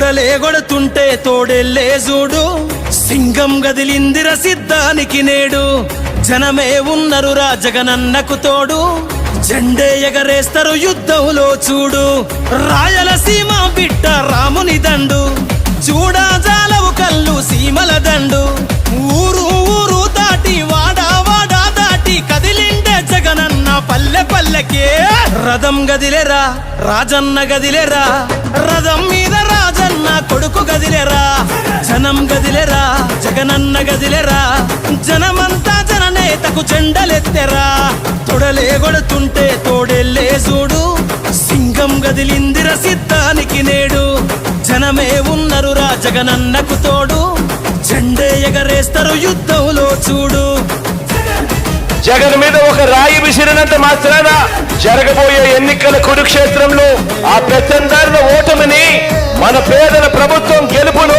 తొడలే కొడుతుంటే తోడెల్లే చూడు. సింగం గదిలిందిర సిద్ధానికి నేడు. జనమే ఉన్నరు రాజగనన్నకు తోడు. జెండే ఎగరేస్తారు యుద్ధంలో చూడు. రాయలసీమ బిడ్డ రాముని దండు. చూడా జాలవు కళ్ళు సీమల దండు. ఊరు ఊరు దాటి వాడా వాడా దాటి కదిలిండే జగనన్న పల్లె పల్లెకే. రథం గదిలేరా రాజన్న గదిలేరా రథం మీద జగనన్న కొడుకు గదిలేరా? జనం గదిలేరా? జగనన్న గదిలేరా? జనమంతా జననేతకు చెండలెత్తెరా తొడలే కొడుతుంటే తోడెల్లే చూడు. సింగం గదిలిందిర సిద్ధానికి నేడు. జనమే ఉన్నరురా జగనన్నకు తోడు. జెండే ఎగరేస్తారు యుద్ధంలో చూడు. జగన్ మీద ఒక రాయి విసిరినంత మాత్రాన జరగబోయే ఎన్నికల కురుక్షేత్రంలో ఆ పెత్తందారుల మన పేదల ప్రభుత్వం గెలుపును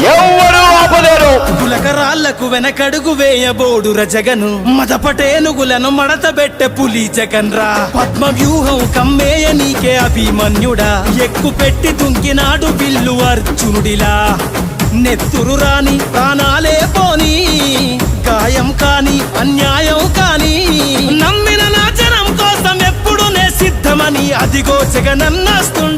ఎవ్వరూ ఆపలేరు. గులకరాళ్ళకు వెనకడుగు వేయబోడుర జగను మదపటేనుగులను మడతబెట్టె పులి జగన్రా. పద్మ వ్యూహం కమ్మేయ నీకే అభిమన్యుడా. ఎక్కు పెట్టి దుంకినాడు బిల్లు అర్జునుడిలా. నెత్తురు రాని ప్రాణాలే పోని. గాయం కాని అన్యాయం కాని. నమ్మిన నా జనం కోసం ఎప్పుడు నే సిద్ధమని అదిగో జగనన్నస్తుండో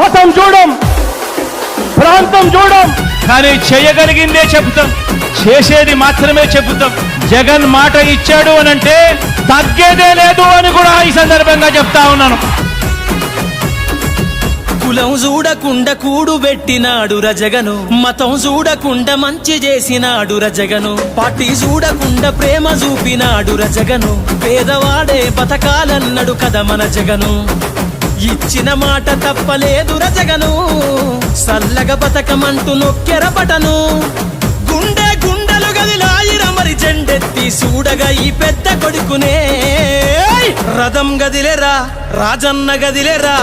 మతం చూడం ప్రాంతం చూడం. కానీ చేయగలిగిందే చెబుతాం. చేసేది మాత్రమే చెబుతాం. జగన్ మాట ఇచ్చాడు అని అంటే తగ్గేదే లేదు అని కూడా ఈ సందర్భంగా చెప్తా ఉన్నాను. కులం చూడకుండా కూడు పెట్టినాడు రజగను మతం చూడకుండా మంచి చేసినాడు రజగను పార్టీ చూడకుండా ప్రేమ చూపినాడు రజగను పేదవాడే బతకాలన్నడు కదా మన జగను. ఇచ్చిన మాట తప్పలేదు రజగను. సల్లగ బతకమంటూ నొక్కెర బటను గుండె గుండెలు గదిలాయిర మరి జెండెత్తి చూడగా ఈ పెద్ద కొడుకునే. రథం గదిలేరా రాజన్న గదిలేరా?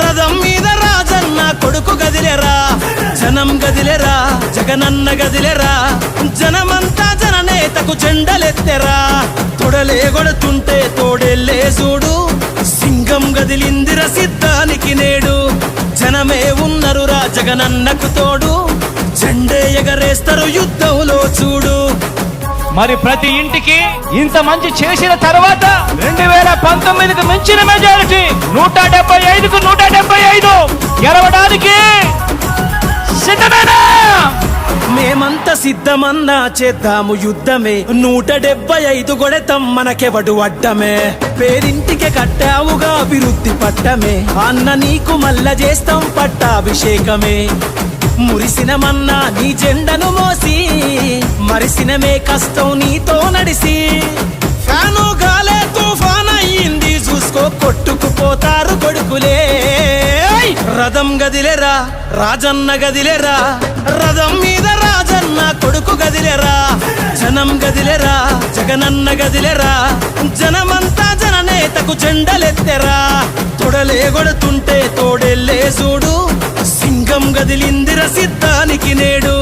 రథం మీద రాజన్న కొడుకు గదిలేరా? జనం గదిలేరా జగనన్న గదిలేరా? జనమంతా జననేతకు జెండలెత్తెరా? తొడలే కొడుతుంటే కదిలిందిర సిద్ధానికి నేడు. జనమే ఉన్నరు రాజగనన్నకు తోడు. జెండే ఎగరేస్తారు యుద్ధంలో చూడు. మరి ప్రతి ఇంటికి ఇంత మంచి చేసిన తర్వాత రెండు వేల పంతొమ్మిదికి మించిన మెజారిటీ నూట డెబ్బై ఐదుకు నూట డెబ్బై ఐదు గెలవడానికి సిద్ధమేనా? అంత సిద్ధమన్నా చేద్దాము యుద్ధమే. నూట డెబ్బై ఐదు గొడెతం మనకెవడు అడ్డమే. పేరింటికి కట్టావుగా అభివృద్ధి పట్టమే. అన్న నీకు మల్ల చేస్తాం పట్టాభిషేకమే. మురిసినమన్నా నీ జెండను మోసి మరిసినమే కష్టం నీతో నడిసి. ఫ్యాను గాలే తుఫాన్ అయ్యింది చూసుకో కొట్టుకుపోతారు కొడుకులే. రథం గదిలేరా రాజన్న గదిలేరా రథం మీద జగనన్న గదిలేరా. జనమంతా జననేతకు చెండలెత్తెరా తొడలే కొడుతుంటే తోడెల్లే చూడు సింగం గదిలిందిర సిద్ధానికి నేడు.